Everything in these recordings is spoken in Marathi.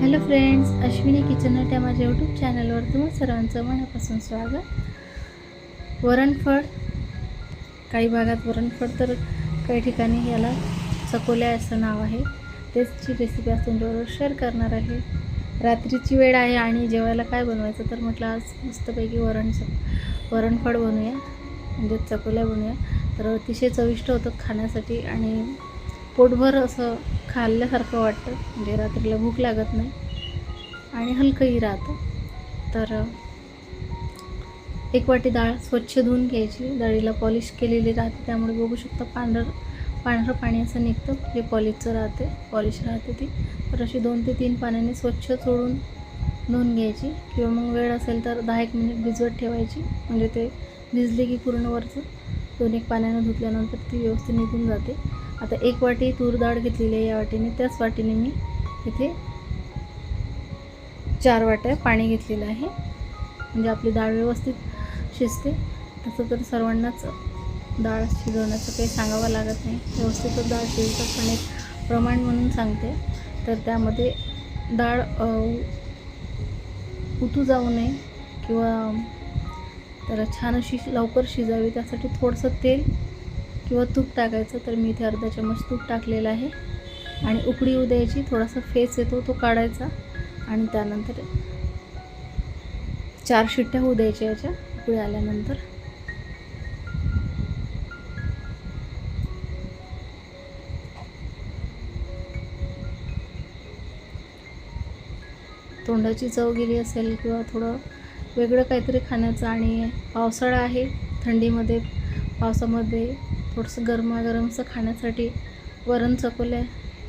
हॅलो फ्रेंड्स अश्विनी किचन या माझ्या यूट्यूब चॅनलवर तुम्ही सर्वांचं मनापासून स्वागत. वरणफळ काही भागात वरणफळ तर काही ठिकाणी याला चकोल्या असं नाव आहे. तेचची रेसिपी आज तुमच्याबरोबर शेअर करणार आहे. रात्रीची वेळ आहे आणि जेवायला काय बनवायचं तर म्हटलं आज मस्तपैकी वरण वरणफळ बनवूया म्हणजे चकोल्या बनवूया. तर अतिशय चविष्ट होतं खाण्यासाठी आणि पोटभर असं खाल्ल्यासारखं वाटतं. म्हणजे रात्रीला भूक लागत नाही. आणि हलकंही राहतं. तर एक वाटी डाळ स्वच्छ धुवून घ्यायची. डाळीला पॉलिश केलेली राहते. त्यामुळे बघू शकता पांढर पांढरं पाणी असं निघतं. जे पॉलिशचं राहते. पॉलिश राहते ती. तर अशी दोन ते तीन पाण्याने स्वच्छ चोळून धुवून घ्यायची. किंवा मग वेळ असेल तर दहा एक मिनिट भिजवत ठेवायची. म्हणजे ते भिजले की पूर्ण वरचं दोन एक पाण्यानं धुतल्यानंतर ती व्यवस्थित निघून जाते. आता एक वाटी तूर डाळ घेतलेली आहे या वाटीने. त्याच वाटीने मी इथे चार वाट्या पाणी घेतलेलं आहे. म्हणजे आपली डाळ व्यवस्थित शिजते. तसं तर सर्वांनाच डाळ शिजवण्याचं काही सांगावं लागत नाही. व्यवस्थितच डाळ शिजतात पण एक प्रमाण म्हणून सांगते. तर त्यामध्ये डाळ उतू जाऊ नये किंवा त्याला छान अशी लवकर शिजावी. त्यासाठी थोडंसं तेल किंवा तूप टाकायचं तर मी इथे अर्धा चम्मच तूप टाकलेलं आहे. आणि उकडी येऊ द्यायची थोडासा फेस येतो तो काढायचा. आणि त्यानंतर चार शिट्ट्या होऊ द्यायच्या याच्या उकळी आल्यानंतर तोंडाची चव गेली असेल किंवा थोडं वेगळं काहीतरी खाण्याचं आणि पावसाळा आहे थंडीमध्ये पावसामध्ये थोडंसं गरमागरमचं खाण्यासाठी वरण चकोल्या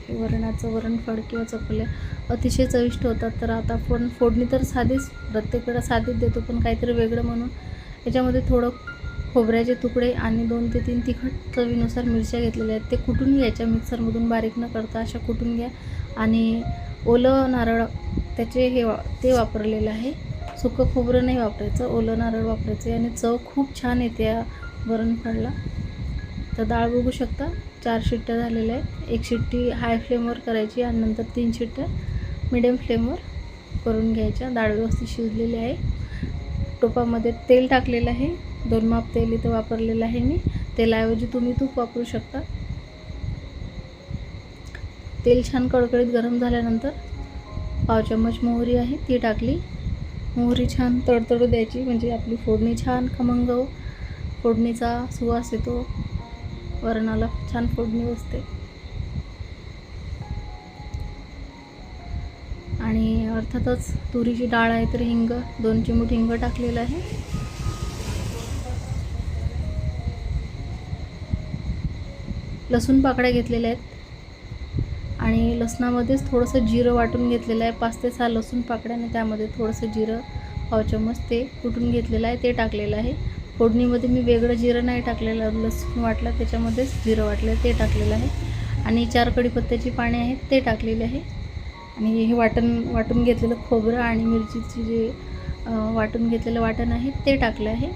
वरणाचं वरणफळ किंवा चकोल्या अतिशय चविष्ट होतात. तर आता फोडण फोडणी तर साधीच प्रत्येक साधीच देतो पण काहीतरी वेगळं म्हणून. याच्यामध्ये थोडं खोबऱ्याचे तुकडे आणि दोन ते तीन तिखट चवीनुसार मिरच्या घेतलेल्या आहेत. ते कुटून घ्यायच्या मिक्सरमधून बारीक न करता अशा कुटून घ्या. आणि ओलं नारळ त्याचे हे वा ते वापरलेलं आहे. सुकं खोबरं नाही वापरायचं ओलं नारळ वापरायचं आणि चव खूप छान येते या वरणफळला तर डाळ बघू शकता. चार शिट्ट्या झालेल्या आहेत. एक शिट्टी हाय फ्लेमवर करायची आणि नंतर तीन शिट्ट्या मिडियम फ्लेमवर करून घ्यायच्या. डाळ व्यवस्थित शिजलेली आहे. टोपामध्ये तेल टाकलेलं आहे. दोन माप तेल इथं वापरलेलं आहे मी. तेलाऐवजी तुम्ही तूप वापरू शकता. तेल छान कडकडीत गरम झाल्यानंतर पाव चम्मच मोहरी आहे. ती टाकली. मोहरी छान तडतडू द्यायची. म्हणजे आपली फोडणी छान खमंग हो. फोडणीचा सुवास येतो. वरणाला छान फोडणी बसते. आणि अर्थातच तुरीची डाळ आहे तर हिंग दोन चिमूट हिंग टाकलेलं आहे. लसूण पाकळ्या घेतलेल्या आहेत. आणि लसणामध्येच थोडंसं जिरं वाटून घेतलेलं आहे. पाच ते सहा लसूण पाकळ्याने त्यामध्ये थोडंसं जिरं पाव चम्मच ते कुटून घेतलेलं आहे. ते टाकलेलं आहे. फोडणीमध्ये मी वेगळं जिरं नाही टाकलेलं लसूण वाटलं त्याच्यामध्येच जिरं वाटलं ते टाकलेलं आहे. आणि चार कढीपत्त्याची पाने आहेत ते टाकलेले आहे. आणि हे वाटण वाटून घेतलेलं खोबरं आणि मिरचीची जे वाटून घेतलेलं वाटण आहे ते टाकलं आहे.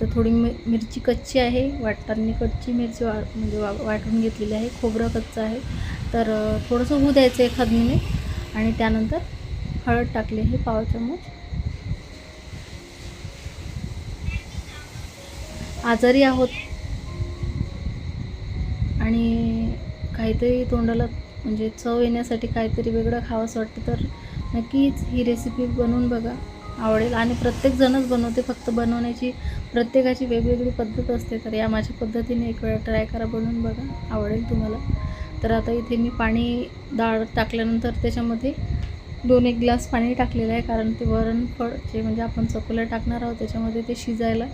तर थोडी मि मिरची कच्ची आहे वाटताना कच्ची मिरची वा म्हणजे वा वाटून घेतलेली आहे खोबरं कच्चं आहे. तर थोडंसं होऊ द्यायचं एखाद मिनिट. आणि त्यानंतर हळद टाकली हे पाव चमच. आजारी आहोत. आणि काहीतरी तोंडाला म्हणजे चव येण्यासाठी काहीतरी वेगळं खावंसं वाटतं तर नक्कीच ही रेसिपी बनवून बघा. आवडेल. आणि प्रत्येकजणच बनवते. फक्त बनवण्याची प्रत्येकाची वेगवेगळी पद्धत असते तर या माझ्या पद्धतीने एक वेळा ट्राय करा बनवून बघा. आवडेल तुम्हाला. तर आता इथे मी पाणी डाळ टाकल्यानंतर त्याच्यामध्ये दोन एक ग्लास पाणी टाकलेलं आहे कारण ते वरणफळ जे म्हणजे आपण चकोल्या टाकणार आहोत त्याच्यामध्ये ते शिजायला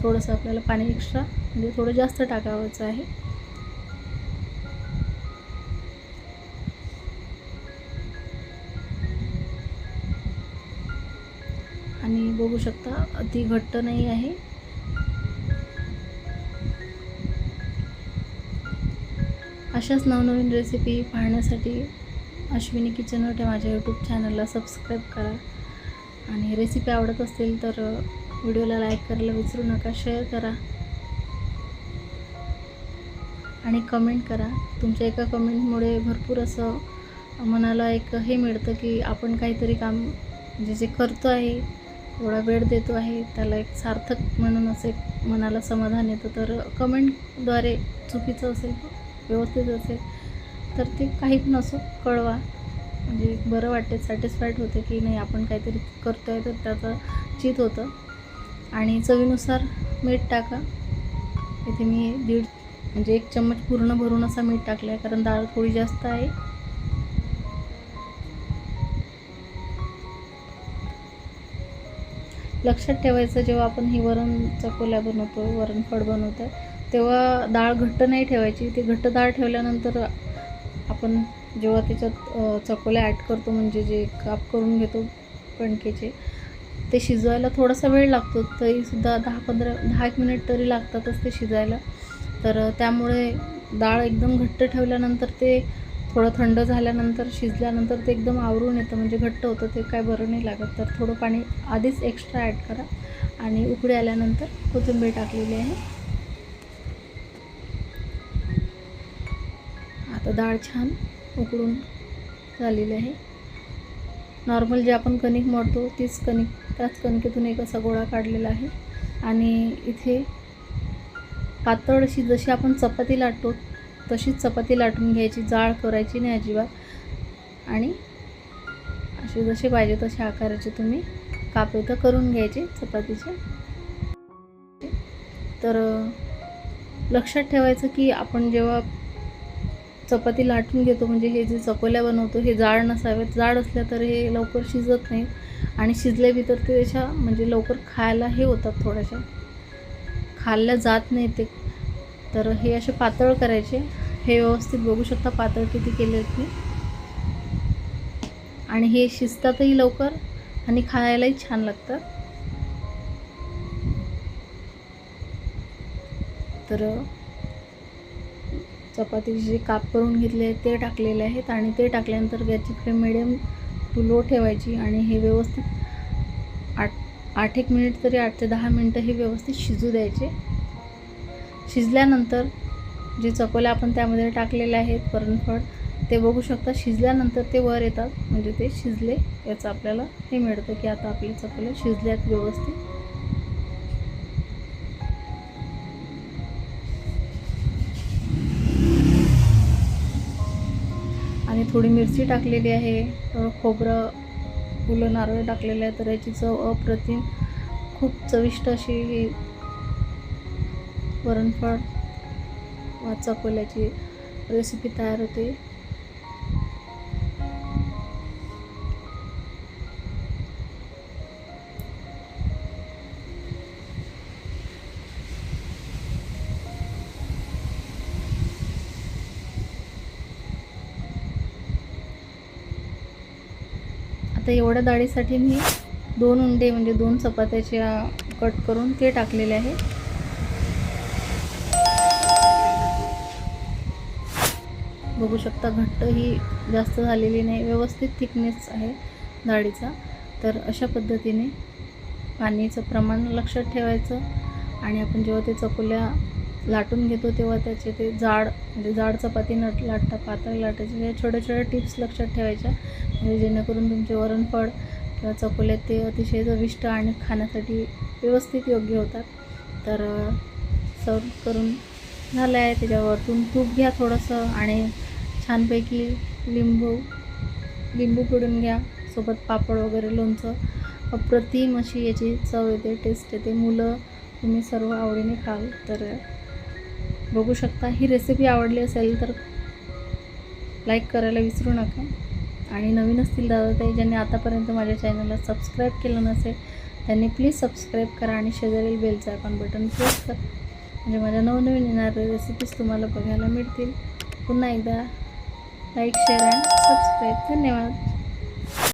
थोडंसं आपल्याला पाणी एक्स्ट्रा म्हणजे थोडं जास्त टाकावंचं आहे. आणि बघू शकता अति घट्ट नाही आहे. अशाच नवनवीन रेसिपी पाहण्यासाठी अश्विनी किचन वाटे माझ्या यूट्यूब चॅनलला सबस्क्राईब करा. आणि रेसिपी आवडत असेल तर व्हिडिओला लाईक करायला विसरू नका शेअर करा. आणि कमेंट करा. तुमच्या एका कमेंटमुळे भरपूर असं मनाला एक हे मिळतं की आपण काहीतरी काम जे जे करतो आहे एवढा वेळ देतो आहे त्याला एक सार्थक म्हणून असं एक मनाला समाधान येतं. तर कमेंटद्वारे चुकीचं असेल व्यवस्थित असेल तर ते काहीच नसो कळवा. म्हणजे बरं वाटते सॅटिस्फाईड होते की नाही आपण काहीतरी करतो आहे तर त्याचं चित होतं. आणि चवीनुसार मीठ टाका. इथे मी दीड म्हणजे एक चम्मच पूर्ण भरून असा मीठ टाकला आहे कारण डाळ थोडी जास्त आहे. लक्षात ठेवायचं जेव्हा आपण ही वरण चकोल्या बनवतो वरणफळ बनवतो तेव्हा डाळ घट्ट नाही ठेवायची. ती घट्ट डाळ ठेवल्यानंतर आपण जेव्हा त्याच्यात चकोल्या ॲड करतो म्हणजे जे काप करून घेतो कणकेचे ते शिजवायला थोडासा वेळ लागतो. तरीसुद्धा दहा पंधरा दहा एक मिनिट तरी लागतातच ते शिजायला. तर त्यामुळे डाळ एकदम घट्ट ठेवल्यानंतर ते थोडं थंड झाल्यानंतर शिजल्यानंतर ते एकदम आवरून येतं. म्हणजे घट्ट होतं ते काय बरं नाही लागत. तर थोडं पाणी आधीच एक्स्ट्रा ॲड करा. आणि उकडी आल्यानंतर कोथिंबीर टाकलेली आहे. डाळ छान उकळून झालेली आहे. नॉर्मल जे आपण कणिक मळतो तीच कणिक त्याच कणकेतून एक असा गोळा काढलेला आहे. आणि इथे पातळ अशी जशी आपण चपाती लाटतो तशीच चपाती लाटून घ्यायची जाळ करायची नाही अजिबात. आणि असे जसे पाहिजे तसे आकाराचे तुम्ही काप इथं करून घ्यायचे चपातीचे. तर लक्षात ठेवायचं की आपण जेव्हा चपाती लाटून घेतो. म्हणजे हे जे चकोल्या बनवतो हे जाड नसावेत. जाड असल्या तर हे लवकर शिजत नाही. आणि शिजले बी तर ते त्याच्या म्हणजे लवकर खायला हे होतात थोड्याशा. खाल्ल्या जात नाही ते. तर हे असे पातळ करायचे. हे व्यवस्थित बघू शकता पातळ किती केले आहेत मी. आणि हे शिजतातही लवकर आणि खायलाही छान लागतात. तर चपातीचे जे काप करून घेतले आहेत ते टाकलेले आहेत आणि ते टाकल्यानंतर गॅसची फ्लेम मिडियम टू लो ठेवायची आणि हे व्यवस्थित आठ आठ एक मिनिट तरी आठ ते दहा मिनटं हे व्यवस्थित शिजू द्यायचे. शिजल्यानंतर जे चकोल्या आपण त्यामध्ये टाकलेले आहेत परणफळ ते बघू शकता. शिजल्यानंतर ते वर येतात म्हणजे ते शिजले याचं आपल्याला हे मिळतं की आता आपले चकोले शिजल्यात व्यवस्थित. आणि थोडी मिरची टाकलेली आहे. खोबरं फुलं नारळ टाकलेलं आहे तर याची चव अप्रतिम. खूप चविष्ट अशी ही वरणफळ वा चकोल्याची रेसिपी तयार होते. आता एवढ्या डाळीसाठी मी दोन उंडे म्हणजे दोन चपात्याच्या कट करून ते टाकलेले आहे. बघू शकता घट्ट ही जास्त झालेली नाही. व्यवस्थित थिकनेस आहे डाळीचा तर अशा पद्धतीने पाणीचं प्रमाण लक्षात ठेवायचं आणि आपण जेव्हा ते चकोल्या लाटून घेतो तेव्हा त्याचे ते जाड म्हणजे जाड चपाती नट लाटता पातळ लाटायचे. या छोट्या छोट्या टिप्स लक्षात ठेवायच्या. म्हणजे जेणेकरून तुमचे वरणफळ किंवा चकोले ते अतिशय चविष्ट आणि खाण्यासाठी व्यवस्थित योग्य होतात. तर सर्व करून झालं आहे त्याच्यावरतून तूप घ्या थोडंसं आणि छानपैकी लिंबू लिंबू पिळून घ्या. सोबत पापड वगैरे लोणचं. अप्रतिम अशी याची चव येते टेस्ट येते. मुलं तुम्ही सर्व आवडीने खाल. तर बघू शकता. ही रेसिपी आवडली असेल तर लाईक करायला विसरू नका. आणि नवीन असतील दादा ताई ज्यांनी आतापर्यंत माझ्या चॅनलला सबस्क्राईब केलं नसेल त्यांनी प्लीज सबस्क्राईब करा आणि शेजारील बेलचं आयकॉन बटन प्रेस करा. म्हणजे माझ्या नवनवीन येणाऱ्या रेसिपीज तुम्हाला बघायला मिळतील. पुन्हा एकदा लाईक शेअर अँड सबस्क्राईब धन्यवाद.